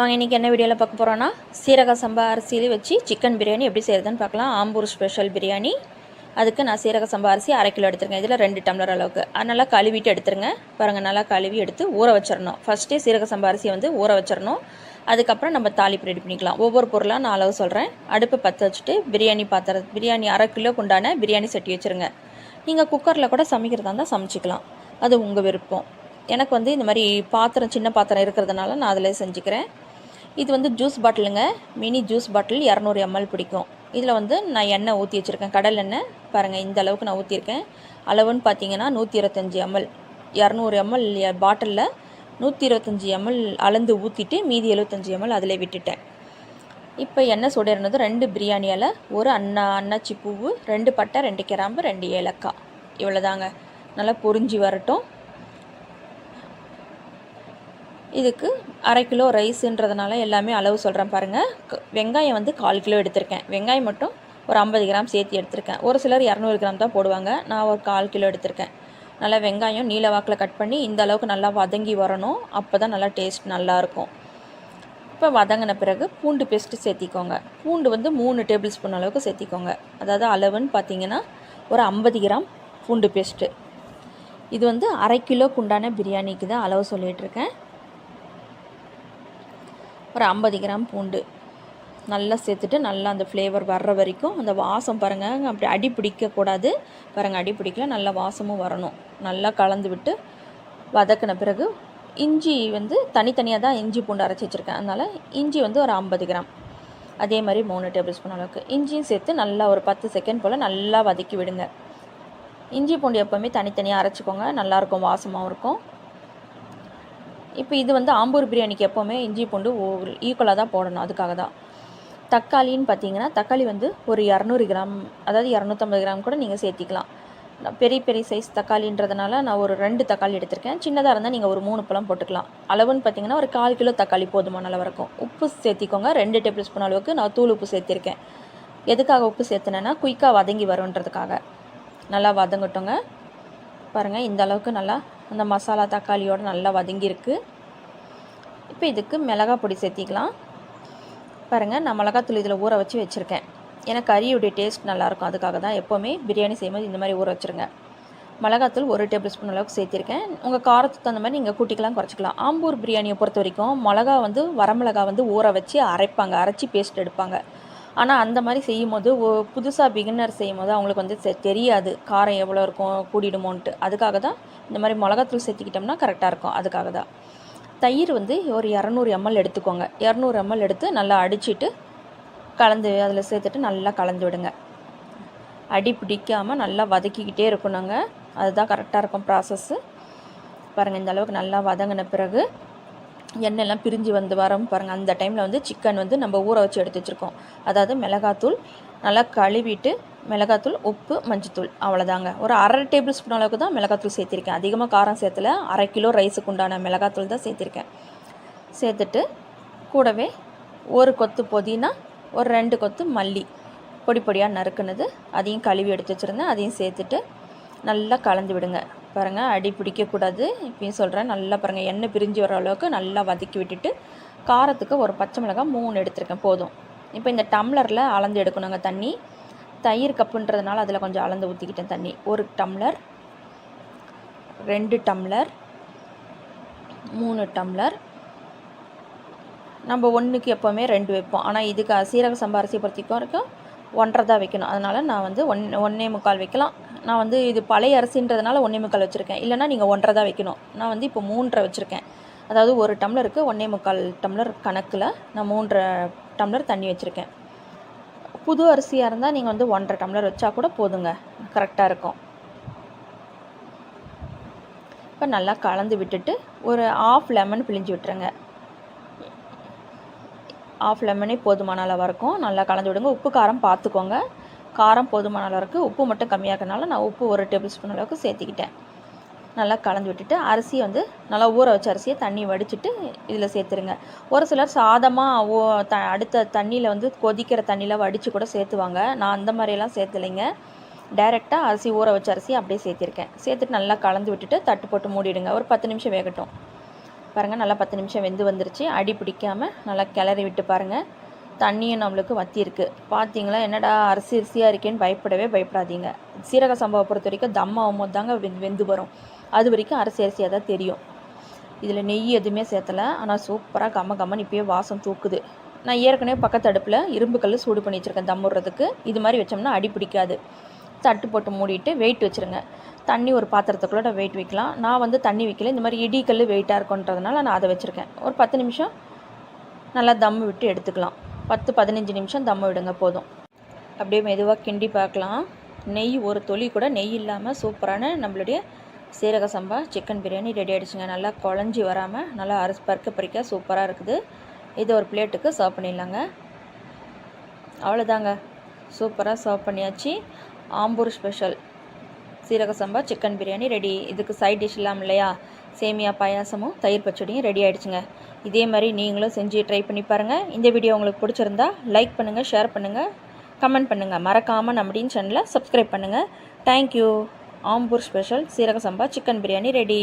வாங்க இன்றைக்கி என்ன வீடியோவில் பார்க்க போகிறோன்னா சீரக சம்பா அரிசியில் வச்சு சிக்கன் பிரியாணி எப்படி செய்கிறதுன்னு பார்க்கலாம். ஆம்பூர் ஸ்பெஷல் பிரியாணி. அதுக்கு நான் சீரக சம்பா அரிசி அரை கிலோ எடுத்துருக்கேன். இதில் ரெண்டு டம்ளர் அளவுக்கு. அது நல்லா கழுவிட்டு எடுத்துருங்க. பாருங்கள் நல்லா கழுவி எடுத்து ஊற வச்சிடணும். ஃபஸ்ட்டே சீரக சம்பா அரிசியை வந்து ஊற வச்சிடணும். அதுக்கப்புறம் நம்ம தாளிப்பு ரெடி பண்ணிக்கலாம். ஒவ்வொரு பொருளாக நான் அளவு சொல்கிறேன் அடுப்பு பற்ற வச்சுட்டு பிரியாணி பாத்திரம் பிரியாணி அரை கிலோ உண்டான பிரியாணி சட்டி வச்சுருங்க. நீங்கள் குக்கரில் கூட சமைக்கிறதா இருந்தால் சமைச்சிக்கலாம். அது உங்கள் விருப்பம். எனக்கு வந்து இந்த மாதிரி பாத்திரம் சின்ன பாத்திரம் இருக்கிறதுனால நான் அதில் செஞ்சுக்கிறேன். இது வந்து ஜூஸ் பாட்டிலுங்க. மினி ஜூஸ் பாட்டில் இரநூறு எம்எல் பிடிக்கும். இதில் வந்து நான் எண்ணெய் ஊற்றி வச்சுருக்கேன். கடல் எண்ணெய். பாருங்கள் இந்த அளவுக்கு நான் ஊற்றிருக்கேன் அளவுன்னு பார்த்தீங்கன்னா நூற்றி இருபத்தஞ்சி எம்எல் இரநூறு எம்எல் பாட்டிலில் நூற்றி இருபத்தஞ்சி எம்எல் அளந்து ஊற்றிட்டு மீதி எழுபத்தஞ்சி எம்எல் அதில் விட்டுட்டேன். இப்போ எண்ணெய் சுடர்னது ரெண்டு பிரியாணி இலை ஒரு அண்ணா அன்னாச்சி பூவு ரெண்டு பட்டை ரெண்டு கிராம்பு ரெண்டு ஏலக்காய். இவ்வளோதாங்க நல்லா பொறிஞ்சி வரட்டும். இதுக்கு அரை கிலோ ரைஸுன்றதுனால எல்லாமே அளவு சொல்கிறேன் பாருங்கள் க- வெங்காயம் வந்து கால் கிலோ எடுத்திருக்கேன். வெங்காயம் மட்டும் ஒரு ஐம்பது கிராம் சேர்த்து எடுத்திருக்கேன். ஒரு சிலர் இரநூறு கிராம் தான் போடுவாங்க. நான் ஒரு கால் கிலோ எடுத்திருக்கேன். நல்லா வெங்காயம் நீல வாக்கில் கட் பண்ணி இந்த அளவுக்கு நல்லா வதங்கி வரணும். அப்போ தான் நல்லா டேஸ்ட் நல்லாயிருக்கும் இப்போ வதங்கின பிறகு பூண்டு பேஸ்ட்டு சேர்த்திக்கோங்க. பூண்டு வந்து மூணு டேபிள் ஸ்பூன் அளவுக்கு சேர்த்திக்கோங்க. அதாவது அளவுன்னு பார்த்தீங்கன்னா ஒரு ஐம்பது கிராம் பூண்டு பேஸ்ட்டு. இது வந்து அரை கிலோக்குண்டான பிரியாணிக்கு தான் அளவு சொல்லிகிட்ருக்கேன் ஒரு ஐம்பது கிராம் பூண்டு. நல்லா சேர்த்துட்டு நல்லா அந்த ஃப்ளேவர் வர்ற வரைக்கும் அந்த வாசம் பாருங்கள் அப்படி அடி பிடிக்கக்கூடாது பாருங்கள் அடி பிடிக்கல நல்லா வாசமும் வரணும். நல்லா கலந்து விட்டு வதக்கின பிறகு இஞ்சி வந்து தனித்தனியாக தான் இஞ்சி பூண்டு அரைச்சி வச்சுருக்கேன். அதனால் இஞ்சி வந்து ஒரு ஐம்பது கிராம். அதே மாதிரி மூணு டேபிள் ஸ்பூன் அளவுக்கு. இஞ்சியும் சேர்த்து நல்லா ஒரு பத்து செகண்ட் போல் நல்லா வதக்கி விடுங்க. இஞ்சி பூண்டு எப்போவுமே தனித்தனியாக அரைச்சிக்கோங்க. நல்லாயிருக்கும் வாசமாகவும் இருக்கும். இப்போ இது வந்து ஆம்பூர் பிரியாணிக்கு எப்போவுமே இஞ்சி பூண்டு ஈக்குவலாக தான் போடணும். அதுக்காக தான். தக்காளின்னு பார்த்தீங்கன்னா தக்காளி வந்து ஒரு இரநூறு கிராம் அதாவது இரநூத்தம்பது கிராம் கூட நீங்கள் சேர்த்திக்கலாம். பெரிய பெரிய சைஸ் தக்காளின்றதுனால நான் ஒரு ரெண்டு தக்காளி எடுத்திருக்கேன். சின்னதாக இருந்தால் நீங்கள் ஒரு மூணு பழம் போட்டுக்கலாம். அளவுன்னு பார்த்தீங்கன்னா ஒரு கால் கிலோ தக்காளி போதுமான அளவு இருக்கும். உப்பு சேர்த்திக்கோங்க. ரெண்டு டேபிள் ஸ்பூன் அளவுக்கு நான் தூள் உப்பு சேர்த்திருக்கேன். எதுக்காக உப்பு சேர்த்துனேன்னா குயிக்காக வதங்கி வரும்ன்றதுக்காக. நல்லா வதங்கட்டுங்க. பாருங்கள் இந்த அளவுக்கு நல்லா அந்த மசாலா தக்காளியோட நல்லா வதங்கியிருக்கு. இப்போ இதுக்கு மிளகாய் பொடி சேர்த்திக்கலாம். பாருங்கள் நான் மிளகாத்தூள் இதில் ஊற வச்சு வச்சுருக்கேன். ஏன்னா கறியுடைய டேஸ்ட் நல்லாயிருக்கும் அதுக்காக தான் எப்போவுமே பிரியாணி செய்யும்போது இந்த மாதிரி ஊற வச்சுருங்க. மிளகாத்தூள் ஒரு டேபிள் ஸ்பூன் அளவுக்கு சேர்த்திருக்கேன். உங்கள் காரத்துக்கு தகுந்த மாதிரி நீங்கள் கூட்டிக்கலாம் குறைச்சிக்கலாம். ஆம்பூர் பிரியாணியை பொறுத்த வரைக்கும் மிளகா வந்து வரமிளகா வந்து ஊற வச்சு அரைப்பாங்க. அரைச்சி பேஸ்ட் எடுப்பாங்க. ஆனால் அந்த மாதிரி செய்யும் போது புதுசாக பிகினர் செய்யும் போது அவங்களுக்கு வந்து செ- தெரியாது. காரம் எவ்வளோ இருக்கும் கூடிடுமோன்ட்டு. அதுக்காக தான் இந்த மாதிரி மிளகாத்தூள் சேர்த்திக்கிட்டோம்னா கரெக்டாக இருக்கும். அதுக்காக தான் தயிர் வந்து ஒரு இரநூறு எம்எல் எடுத்துக்கோங்க. இரநூறு எம்எல் எடுத்து நல்லா அடிச்சிட்டு கலந்து அதில் சேர்த்துட்டு நல்லா கலந்து விடுங்க. அடி பிடிக்காமல் நல்லா வதக்கிக்கிட்டே இருக்கணுங்க. அதுதான் கரெக்டாக இருக்கும் ப்ராசஸ்ஸு பாருங்கள் இந்த அளவுக்கு நல்லா வதங்கின பிறகு எண்ணெய்லாம் பிரிஞ்சு வந்து வரோம் பாருங்கள் அந்த டைமில் வந்து சிக்கன் வந்து நம்ம ஊற வச்சு எடுத்து வச்சுருக்கோம். அதாவது மிளகாத்தூள் நல்லா கழுவிட்டு மிளகாத்தூள் உப்பு மஞ்சத்தூள் அவ்வளோதாங்க ஒரு அரை டேபிள் ஸ்பூன் அளவுக்கு தான் மிளகாத்தூள் சேர்த்திருக்கேன். அதிகமாக காரம் சேர்த்துல. அரை கிலோ ரைஸுக்கு உண்டான மிளகாத்தூள் தான் சேர்த்திருக்கேன். சேர்த்துட்டு கூடவே ஒரு கொத்து புதினா ஒரு ரெண்டு கொத்து மல்லி. பொடி பொடியாக நறுக்குனது அதையும் கழுவி எடுத்து வச்சுருந்தேன். அதையும் சேர்த்துட்டு நல்லா கலந்து விடுங்க. பாருங்கள் அடி பிடிக்கக்கூடாது. இப்பயும் சொல்கிறேன் நல்லா பாருங்கள் எண்ணெய் பிரிஞ்சு வர அளவுக்கு நல்லா வதக்கி விட்டுட்டு காரத்துக்கு ஒரு பச்சை மிளகாய் மூணு எடுத்திருக்கேன் போதும். இப்போ இந்த டம்ளரில் அளந்து எடுக்கணுங்க தண்ணி. தயிர் கப்புன்றதுனால அதில் கொஞ்சம் அளந்து ஊற்றிக்கிட்டேன் தண்ணி. ஒரு டம்ளர் ரெண்டு டம்ளர் மூணு டம்ளர். நம்ம ஒன்றுக்கு எப்போவுமே ரெண்டு வைப்போம். ஆனால் இதுக்கு சீரக சம்பா அரிசியை வரைக்கும் ஒன்றரை தான் வைக்கணும். அதனால் நான் வந்து ஒன் ஒன்றே முக்கால் வைக்கலாம். நான் வந்து இது பழைய அரிசின்றதுனால ஒன்றே முக்கால் வச்சுருக்கேன். இல்லைன்னா நீங்கள் ஒன்றரை தான் வைக்கணும். நான் வந்து இப்போ மூன்றரை வச்சுருக்கேன். அதாவது ஒரு டம்ளருக்கு ஒன்றே முக்கால் டம்ளர் கணக்கில் நான் மூன்றரை டம்ளர் தண்ணி வச்சுருக்கேன். புது அரிசியாக இருந்தால் நீங்கள் வந்து ஒன்றரை டம்ளர் வச்சா கூட போதுங்க. கரெக்டாக இருக்கும். இப்போ நல்லா கலந்து விட்டுட்டு ஒரு ஆஃப் லெமன் பிழிஞ்சு விட்டுருங்க. ஆஃப் லெமனே போதுமான அளவாக இருக்கும். நல்லா கலந்து விடுங்க. உப்பு காரம் பார்த்துக்கோங்க காரம் போதுமான அளவுக்கு உப்பு மட்டும் கம்மியாக்கனால நான் உப்பு ஒரு டேபிள் ஸ்பூன் அளவுக்கு சேர்த்துக்கிட்டேன். நல்லா கலந்து விட்டுட்டு அரிசியை வந்து நல்லா ஊற வச்ச அரிசியை தண்ணி வடிச்சிட்டு இதில் சேர்த்துருங்க. ஒரு சிலர் சாதமாக ஓ த அடுத்த தண்ணியில் வந்து கொதிக்கிற தண்ணியில் வடித்து கூட சேர்த்துவாங்க. நான் அந்த மாதிரியெல்லாம் சேர்த்துலைங்க. டைரெக்டாக அரிசி ஊற வச்ச அரிசி அப்படியே சேர்த்திருக்கேன். சேர்த்துட்டு நல்லா கலந்து விட்டுட்டு தட்டு போட்டு மூடிடுங்க. ஒரு பத்து நிமிஷம் வேகட்டும். பாருங்கள் நல்லா பத்து நிமிஷம் வெந்து வந்துருச்சு. அடி பிடிக்காமல் நல்லா கிளறி விட்டு பாருங்கள் தண்ணியும் நம்மளுக்கு வத்தியிருக்கு. பார்த்தீங்களா என்னடா அரிசி அரிசியாக இருக்கேன்னு பயப்படவே பயப்படாதீங்க. சீரக சம்பவம் பொறுத்த வரைக்கும் தம் ஆகும்போது தாங்க வெந்து வெந்து வரும். அது வரைக்கும் அரிசி அரிசியாக தான் தெரியும். இதில் நெய் எதுவுமே சேர்த்தலை. ஆனால் சூப்பராக கம்ம கம்மன் இப்போயே வாசம் தூக்குது. நான் ஏற்கனவே பக்கத்து அடுப்பில் இரும்பு கல் சூடு பண்ணி வச்சுருக்கேன் தம் விடுறதுக்கு இது மாதிரி வச்சோம்னா அடி பிடிக்காது. தட்டு போட்டு மூடிட்டு வெயிட் வச்சுருங்க. தண்ணி ஒரு பாத்திரத்துக்குள்ளே வெயிட் வைக்கலாம். நான் வந்து தண்ணி வைக்கல. இந்த மாதிரி இடிக்கல் வெயிட்டாக இருக்குன்றதுனால நான் அதை வச்சுருக்கேன். ஒரு பத்து நிமிஷம் நல்லா தம் விட்டு எடுத்துக்கலாம். பத்து பதினஞ்சு நிமிஷம் தம்ம விடுங்க போதும். அப்படியே மெதுவாக கிண்டி பார்க்கலாம். நெய் ஒரு தொளி கூட நெய் இல்லாமல் சூப்பரான நம்மளுடைய சீரக சம்பா சிக்கன் பிரியாணி ரெடி ஆகிடுச்சுங்க நல்லா குழஞ்சி வராமல் நல்லா அரிசி பருக்க பறிக்க சூப்பராக இருக்குது. இது ஒரு பிளேட்டுக்கு சர்வ் பண்ணிடலாங்க. அவ்வளோதாங்க சூப்பராக சர்வ் பண்ணியாச்சு. Ambur special seeraga samba chicken biryani ready இதுக்கு சைட் டிஷ் இல்லாமல் இல்லையா? சேமியா பாயாசமும் தயிர் பச்சடியும் ரெடி ஆகிடுச்சுங்க இதே மாதிரி நீங்களும் செஞ்சு ட்ரை பண்ணி பாருங்கள் இந்த வீடியோ உங்களுக்கு பிடிச்சிருந்தா லைக் பண்ணுங்கள் ஷேர் பண்ணுங்கள் கமெண்ட் பண்ணுங்கள் மறக்காமல் நம்முடைய சேனலை சப்ஸ்கிரைப் பண்ணுங்கள் தேங்க்யூ ஆம்பூர் ஸ்பெஷல் சீரக சம்பா சிக்கன் பிரியாணி ரெடி